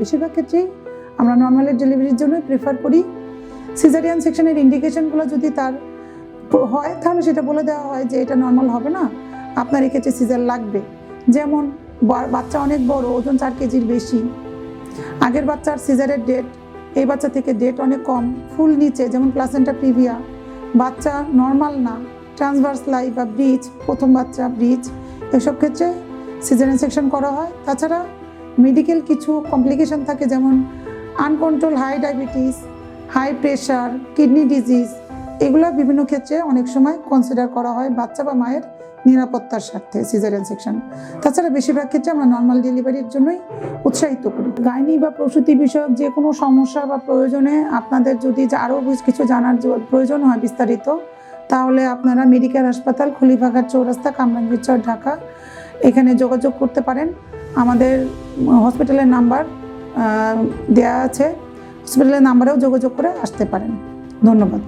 বেশিরভাগ ক্ষেত্রেই আমরা নর্মালের ডেলিভারির জন্য প্রেফার করি। সিজারিয়ান সেকশনের ইন্ডিকেশনগুলো যদি তার হয়, তাহলে সেটা বলে দেওয়া হয় যে এটা নর্মাল হবে না। আপনার এক্ষেত্রে সিজার লাগবে। যেমন বাচ্চা অনেক বড়, ওজন চার কেজির বেশি। আগের বাচ্চার সিজারের ডেট এই বাচ্চা থেকে ডেট অনেক কম ফুল নিচে, যেমন প্লাসেন্টা প্রিভিয়া বাচ্চা নর্মাল না ট্রান্সভার্স লাই বা ব্রিজ প্রথম বাচ্চা ব্রিজ এসব ক্ষেত্রে সিজারিয়ান সেকশন করা হয়। তাছাড়া মেডিকেল কিছু কমপ্লিকেশন থাকে যেমন uncontrol high diabetes high pressure kidney disease এগুলো বিভিন্ন ক্ষেত্রে অনেক সময় কনসিডার করা হয় বাচ্চা বা মায়ের নিরাপত্তার স্বার্থে সিজারিয়ান সেকশন তাছাড়া বেশিরভাগ ক্ষেত্রে আমরা নর্মাল ডেলিভারির জন্যই উৎসাহিত করি। গাইনি বা প্রসূতি বিষয়ক যে কোনো সমস্যা বা প্রয়োজনে আপনাদের যদি আরও কিছু জানার প্রয়োজন হয় বিস্তারিত, তাহলে আপনারা মেডিকেল হাসপাতাল, খলিফাঘাট চৌরাস্তা, কামরাঙ্গীরচর, ঢাকা এখানে যোগাযোগ করতে পারেন। আমাদের হসপিটালের নাম্বার দেয়া আছে। হসপিটালের নাম্বারেও যোগাযোগ করে আসতে পারেন। ধন্যবাদ।